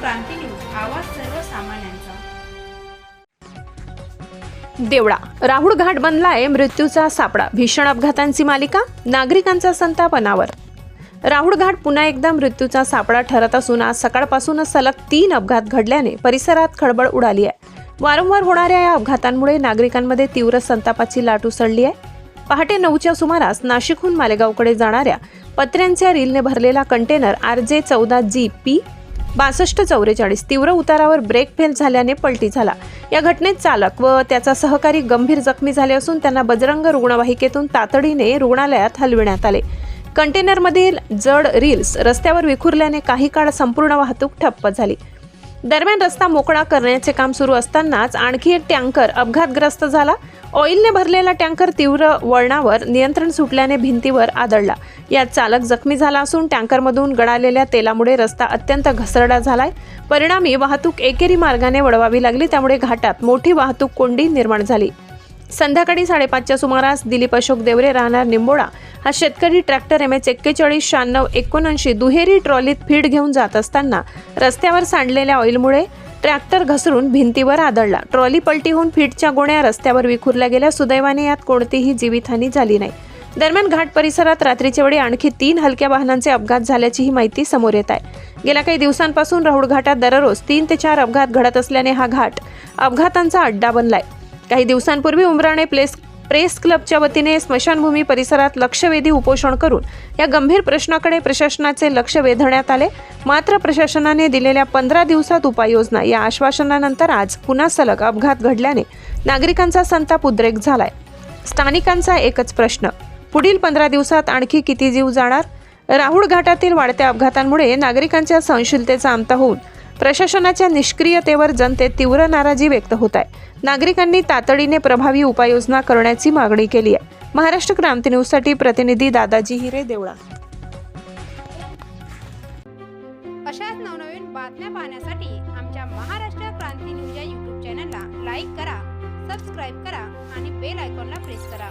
क्रांती news आवाज सर्वसामान्यांचा. देवळा राहुल घाट बनलाय मृत्यूचा सापळा भीषण अपघातांची मालिका नागरिकांचा संताप अनावर राहुल घाट पुन्हा एकदा मृत्यूचा सापळा ठरत असून आज सकाळपासूनच सलग तीन अपघात घडल्याने परिसरात खळबळ उडाली आहे. वारंवार होणाऱ्या या अपघातांमुळे नागरिकांमध्ये तीव्र संतापाची लाट उसळली आहे. पहाटे नऊच्या सुमारास नाशिकहून मालेगावकडे जाणाऱ्या पत्र्यांच्या रीलने भरलेला कंटेनर आर जे चौदा जी पी बासष्ट चौवेचाळीस तीव्र उतारावर ब्रेक फेल झाल्याने पलटी झाला. या घटनेत चालक व त्याचा सहकारी गंभीर जखमी झाले असून त्यांना बजरंग रुग्णवाहिकेतून तातडीने रुग्णालयात हलविण्यात आले. कंटेनरमधील जड रील्स रस्त्यावर विखुरल्याने काही काळ संपूर्ण वाहतूक ठप्प झाली. दरम्यान रस्ता मोकळा करण्याचे काम सुरू असतानाच आणखी एक टँकर अपघातग्रस्त झाला. ऑइलने भरलेला टँकर तीव्र वळणावर नियंत्रण सुटल्याने भिंतीवर आदळला. यात चालक जखमी झाला असून टँकरमधून गळालेल्या तेलामुळे रस्ता अत्यंत घसरडा झालाय. परिणामी वाहतूक एकेरी मार्गाने वळवावी लागली त्यामुळे घाटात मोठी वाहतूक कोंडी निर्माण झाली. संध्याकाळी साडेपाचच्या सुमारास दिलीप अशोक देवरे राहणार निंबोडा. हा शेतकरी ट्रॅक्टर एम एच एक्केचाळीस शहाण्णव एकोणऐंशी दुहेरी ट्रॉलीत फीड घेऊन जात असताना रस्त्यावर सांडलेल्या ऑइलमुळे ट्रॅक्टर घसरून भिंतीवर आदळला. ट्रॉली पलटी होऊन फीटच्या गोण्या रस्त्यावर विखुरल्या गेल्या. सुदैवाने यात कोणतीही जीवितहानी झाली नाही. दरम्यान घाट परिसरात रात्रीच्या वेळी आणखी तीन हलक्या वाहनांचे अपघात झाल्याचीही माहिती समोर येत आहे. गेल्या काही दिवसांपासून राहुळ घाटात दररोज तीन ते चार अपघात घडत असल्याने हा घाट अपघातांचा अड्डा बनलाय. काही दिवसांपूर्वी उमराणे प्लेस प्रेस क्लबच्या वतीने स्मशानभूमी परिसरात लक्षवेधी उपोषण करून या गंभीर प्रश्नाकडे प्रशासनाचे लक्ष वेधण्यात आले. मात्र प्रशासनाने दिलेल्या पंधरा दिवसात उपाययोजना या आश्वासनानंतर आज पुन्हा सलग अपघात घडल्याने नागरिकांचा संताप उद्रेक झालाय. स्थानिकांचा एकच प्रश्न पुढील पंधरा दिवसात आणखी किती जीव जाणार? राहुळ घाटातील वाढत्या अपघातांमुळे नागरिकांच्या सहनशीलतेचा अंत होऊन प्रशासनाच्या निष्क्रियतेवर जनतेत तीव्र नाराजी व्यक्त होत आहे. नागरिकांनी तातडीने प्रभावी उपाययोजना करण्याची मागणी केली आहे. महाराष्ट्र क्रांती न्यूजसाठी प्रतिनिधी दादाजी हिरे देवळा. अशाच नवनवीन बातम्या पाहण्यासाठी आमच्या महाराष्ट्र क्रांती न्यूज या यूट्यूब चॅनलला लाईक करा सबस्क्राईब करा आणि बेल आयकॉनला प्रेस करा.